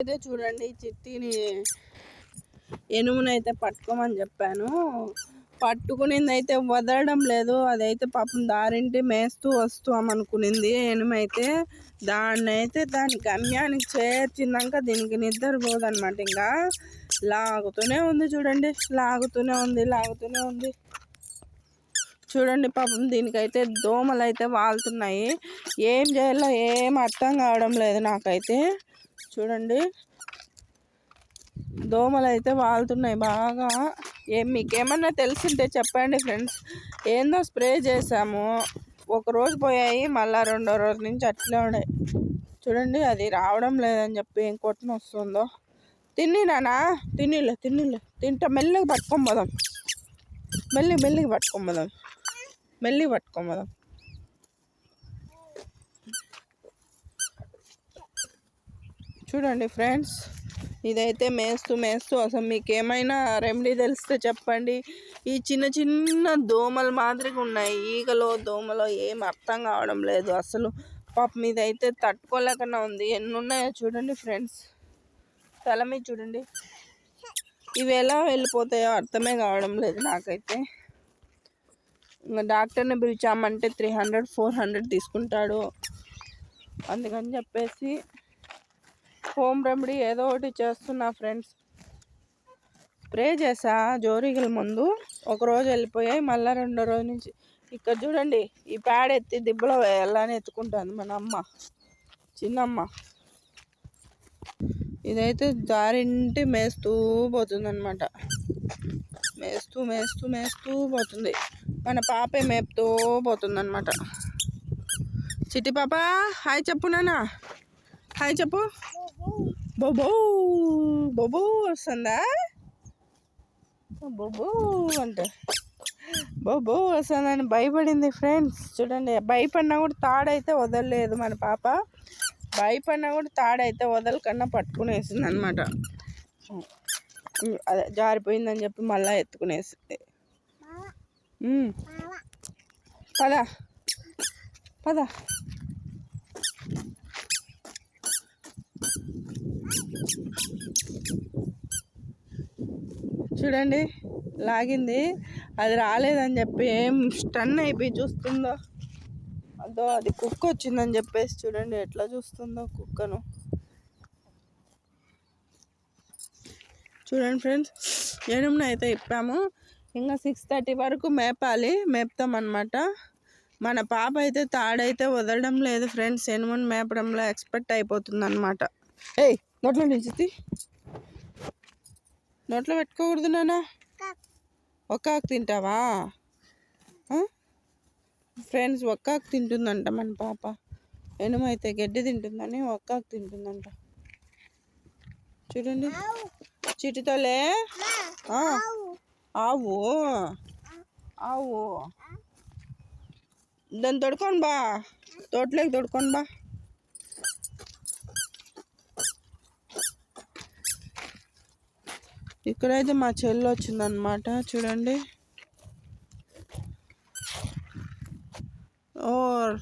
అయితే చూడండి చిట్టిని ఎనుమునైతే పట్టుకోమని చెప్పాను. పట్టుకునింది అయితే వదలడం లేదు. అదైతే పాపం దారింటి మేస్తూ వస్తామనుకునింది. ఎనుమైతే దాన్ని అయితే దాని గమ్యానికి చేర్చిందాక దీనికి నిద్ర పోదనమాట ఇంకా. లాగుతూనే ఉంది చూడండి. లాగుతూనే ఉంది లాగుతూనే ఉంది. చూడండి పాపం దీనికైతే దోమలు అయితే వాళ్తున్నాయి. ఏం చేయాలో ఏం అర్థం కావడం లేదు నాకైతే. చూడండి. దోమలు అయితే వాళ్తున్నాయి బాగా. ఏం మీకేమన్నా తెలిసింటే చెప్పండి ఫ్రెండ్స్. ఏందో స్ప్రే చేసాము ఒక రోజు పోయాయి మళ్ళా రెండో రోజు నుంచి అట్లే ఉన్నాయి చూడండి అది రావడం లేదని చెప్పి ఏం వస్తుందో. తిని నానా తినిలే తినిలే. మెల్లిగా మెల్లగా పట్టుకోమదాం మెల్లి మెల్లిగా పట్టుకోమదాం మెల్లిగా పట్టుకోమదాం చూడండి ఫ్రెండ్స్ ఇదైతే మేస్తూ మేస్తూ అసలు మీకు ఏమైనా రెమెడీ తెలిస్తే చెప్పండి. ఈ చిన్న చిన్న దోమలు మాదిరిగా ఉన్నాయి. ఈగలో దోమలో ఏం అర్థం కావడం లేదు. అసలు పాపం ఇదైతే తట్టుకోలేకన్నా ఉంది. ఎన్ని ఉన్నాయో చూడండి ఫ్రెండ్స్. తల మీద చూడండి. ఇవి ఎలా వెళ్ళిపోతాయో అర్థమే కావడం లేదు నాకైతే. ఇంకా డాక్టర్ని పిలిచామంటే త్రీ హండ్రెడ్ ఫోర్ హండ్రెడ్ తీసుకుంటాడు. అందుకని చెప్పేసి హోమ్ రెమెడీ ఏదో ఒకటి చేస్తున్నా ఫ్రెండ్స్. స్ప్రే చేసా జోరీగల ముందు. ఒకరోజు వెళ్ళిపోయాయి మళ్ళీ రెండో రోజు నుంచి. ఇక్కడ చూడండి ఈ ప్యాడ్ ఎత్తి దిబ్బలో వేయాలని ఎత్తుకుంటుంది మన అమ్మ చిన్నమ్మ. ఇదైతే దారింటి మేస్తూ పోతుందనమాట మేస్తూ మేస్తూ మేస్తూ పోతుంది. మన పాపే మేపుతూ పోతుందనమాట చిట్టి పాప హాయ్ చెప్పునానా హాయ్ చెప్పు. బొబో బొబో వస్తుందా? బొబో అంటే. బొబో వస్తుందని భయపడింది ఫ్రెండ్స్ చూడండి భయపడినా కూడా తాడైతే వదలలేదు మన పాప. భయపడినా కూడా తాడైతే వదలకన్నా పట్టుకునేసింది అనమాట అదే జారిపోయిందని చెప్పి మళ్ళీ ఎత్తుకునేసింది. పద. పద. చూడండి లాగింది. అది రాలేదని చెప్పి ఏం స్టన్ అయిపోయి చూస్తుందో. అదో అది కుక్క వచ్చిందని చెప్పేసి చూడండి ఎట్లా చూస్తుందో కుక్కను. చూడండి ఫ్రెండ్స్ ఎనిమిది అయితే ఇప్పాము. ఇంకా సిక్స్ థర్టీ వరకు మేపాలి మేపుతామన్నమాట. మన పాప అయితే తాడైతే వదలడం లేదు ఫ్రెండ్స్ ఎనిమిది మేపడంలో ఎక్స్పెక్ట్ అయిపోతుంది అనమాట ఏయ్ నోట్లో నుంచి నోట్లో పెట్టుకోకూడదు నాన్న ఒక్కాకు తింటావా ఫ్రెండ్స్ ఒక్కాకు తింటుందంట మన పాప ఎనుమైతే గడ్డి తింటుందని ఒక్కాకు తింటుందంట చూడండి చిటితోలే ఆవు ఆవు దాన్ని తొడుకోండి బా తోటలోకి తొడుకోండి బా ఇక్కడైతే మా చెల్లి వచ్చిందనమాట చూడండి. ఓర్